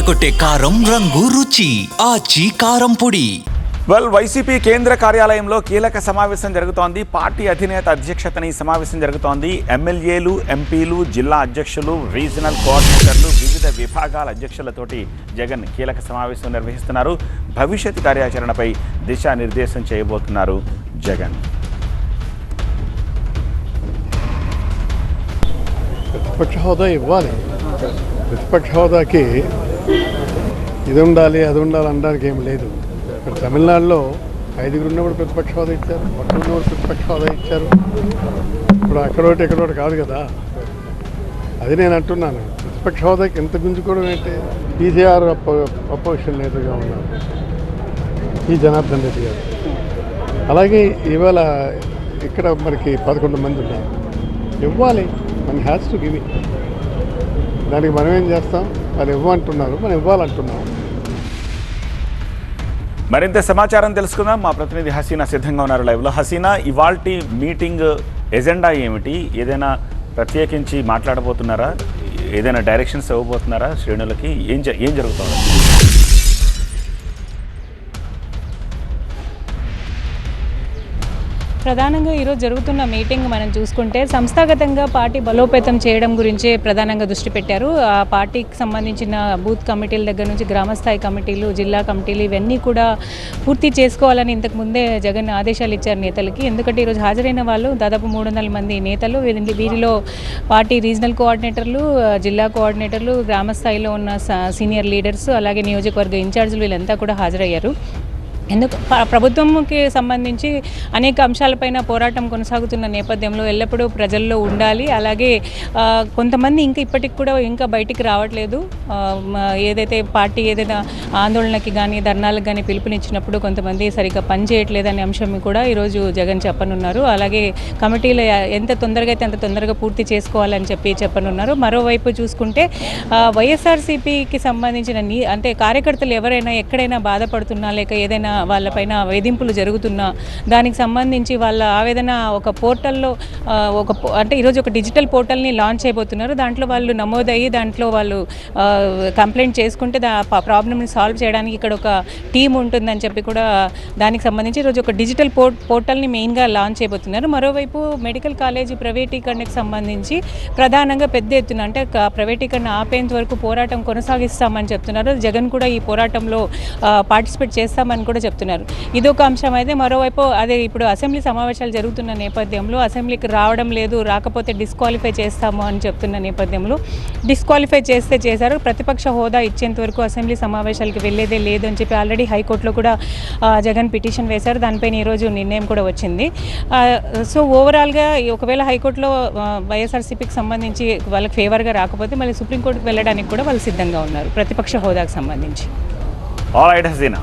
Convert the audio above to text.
అదరకొట్టే కారం రంగు రుచి ఆచి కారం పొడి. వెల్ వైసీపీ కేంద్ర కార్యాలయంలో కీలక సమావేశం జరుగుతోంది. పార్టీ అధినేత అధ్యక్షతన ఈ సమావేశం జరుగుతోంది. ఎమ్మెల్యేలు ఎంపీలు జిల్లా అధ్యక్షులు రీజనల్ కోఆర్డినేటర్లు వివిధ విభాగాల అధ్యక్షులతోటి జగన్ కీలక సమావేశం నిర్వహిస్తున్నారు. భవిష్యత్ కార్యాచరణపై దిశానిర్దేశం చేయబోతున్నారు జగన్. ప్రతిపక్ష హోదా ఇవ్వాలి. ప్రతిపక్ష హోదాకి ఇది ఉండాలి అది ఉండాలి అనడానికి ఏం లేదు. ఇక్కడ తమిళనాడులో ఐదుగురు ఉన్నప్పుడు ప్రతిపక్ష హోదా ఇచ్చారు ఒక్కరు ఉన్నప్పుడు ప్రతిపక్ష హోదా ఇచ్చారు. ఇప్పుడు అక్కడోటి ఎక్కడోటి కాదు కదా. అది నేను అంటున్నాను. ప్రతిపక్ష హోదాకి ఎంత గుంజుకోవడం ఏంటి? పీసీఆర్ అపో అపోజిషన్ నేతగా ఉన్నారు. ఈ జనార్దన్ రెడ్డి గారు. అలాగే ఇవాళ ఇక్కడ మనకి పదకొండు మంది ఉన్నారు. ఇవ్వాలి. మన హ్యాస్ టు గివ్ దానికి మనం ఏం చేస్తాం? వాళ్ళు ఇవ్వమంటున్నారు. మనం ఇవ్వాలంటున్నాం. మరింత సమాచారం తెలుసుకుందాం. మా ప్రతినిధి హసీనా సిద్ధంగా ఉన్నారు లైవ్లో. హసీనా ఇవాల్టి మీటింగ్ ఎజెండా ఏమిటి? ఏదైనా ప్రత్యేకించి మాట్లాడబోతున్నారా? ఏదైనా డైరెక్షన్స్ ఇవ్వబోతున్నారా శ్రేణులకి? ఏం జ- ఏం జరుగుతుంది? ప్రధానంగా ఈరోజు జరుగుతున్న మీటింగ్ మనం చూసుకుంటే సంస్థాగతంగా పార్టీ బలోపేతం చేయడం గురించే ప్రధానంగా దృష్టి పెట్టారు. ఆ పార్టీకి సంబంధించిన బూత్ కమిటీల దగ్గర నుంచి గ్రామస్థాయి కమిటీలు జిల్లా కమిటీలు ఇవన్నీ కూడా పూర్తి చేసుకోవాలని ఇంతకు ముందే జగన్ ఆదేశాలు ఇచ్చారు నేతలకి. ఎందుకంటే ఈరోజు హాజరైన వాళ్ళు దాదాపు మూడు వందల మంది నేతలు. వీరిలో పార్టీ రీజనల్ కోఆర్డినేటర్లు జిల్లా కోఆర్డినేటర్లు గ్రామస్థాయిలో ఉన్న స- సీనియర్ లీడర్స్ అలాగే నియోజకవర్గ ఇన్ఛార్జీలు వీళ్ళంతా కూడా హాజరయ్యారు. ఎందుకు ప్రభుత్వంకి సంబంధించి అనేక అంశాలపైన పోరాటం కొనసాగుతున్న నేపథ్యంలో ఎల్లప్పుడూ ప్రజల్లో ఉండాలి. అలాగే కొంతమంది ఇంకా ఇప్పటికి కూడా ఇంకా బయటికి రావట్లేదు. ఏదైతే పార్టీ ఏదైనా ఆందోళనకి కానీ ధర్నాలకు కానీ పిలుపునిచ్చినప్పుడు కొంతమంది సరిగ్గా పనిచేయట్లేదనే అంశం కూడా ఈరోజు జగన్ చెప్పనున్నారు. అలాగే కమిటీలు ఎంత తొందరగా అయితే అంత తొందరగా పూర్తి చేసుకోవాలని చెప్పి చెప్పనున్నారు. మరోవైపు చూసుకుంటే వైఎస్ఆర్సీపీకి సంబంధించిన అంటే కార్యకర్తలు ఎవరైనా ఎక్కడైనా బాధపడుతున్నా లేక ఏదైనా వాళ్ళపైన వేధింపులు జరుగుతున్నా దానికి సంబంధించి వాళ్ళ ఆవేదన ఒక పోర్టల్లో ఒక అంటే ఈరోజు ఒక డిజిటల్ పోర్టల్ని లాంచ్ చేయబోతున్నారు దాంట్లో వాళ్ళు నమోదయ్యి దాంట్లో వాళ్ళు కంప్లైంట్ చేసుకుంటే దా ప్రాబ్లమ్ని సాల్వ్ చేయడానికి ఇక్కడ ఒక టీం ఉంటుందని చెప్పి కూడా దానికి సంబంధించి ఈరోజు ఒక డిజిటల్ పోర్ట్ పోర్టల్ని మెయిన్గా లాంచ్ చేయబోతున్నారు మరోవైపు మెడికల్ కాలేజీ ప్రైవేటీకరణకు సంబంధించి ప్రధానంగా పెద్ద ఎత్తున అంటే ప్రైవేటీకరణ ఆపేంత వరకు పోరాటం కొనసాగిస్తామని చెప్తున్నారు. జగన్ కూడా ఈ పోరాటంలో పార్టిసిపేట్ చేస్తామని కూడా చెప్తున్నారు. ఇదొక అంశం. అయితే మరోవైపు అదే ఇప్పుడు అసెంబ్లీ సమావేశాలు జరుగుతున్న నేపథ్యంలో అసెంబ్లీకి రావడం లేదు రాకపోతే డిస్క్వాలిఫై చేస్తాము అని చెప్తున్న నేపథ్యంలో డిస్క్వాలిఫై చేస్తే చేశారు. ప్రతిపక్ష హోదా ఇచ్చేంత వరకు అసెంబ్లీ సమావేశాలకు వెళ్ళేదే లేదు అని చెప్పి ఆల్రెడీ హైకోర్టులో కూడా జగన్ పిటిషన్ వేశారు. దానిపైన ఈరోజు నిర్ణయం కూడా వచ్చింది. సో ఓవరాల్గా ఒకవేళ హైకోర్టులో వైఎస్ఆర్సీపీకి సంబంధించి వాళ్ళకి ఫేవర్గా రాకపోతే మళ్ళీ సుప్రీంకోర్టుకు వెళ్ళడానికి కూడా వాళ్ళు సిద్ధంగా ఉన్నారు ప్రతిపక్ష హోదాకు సంబంధించి. All right Hasina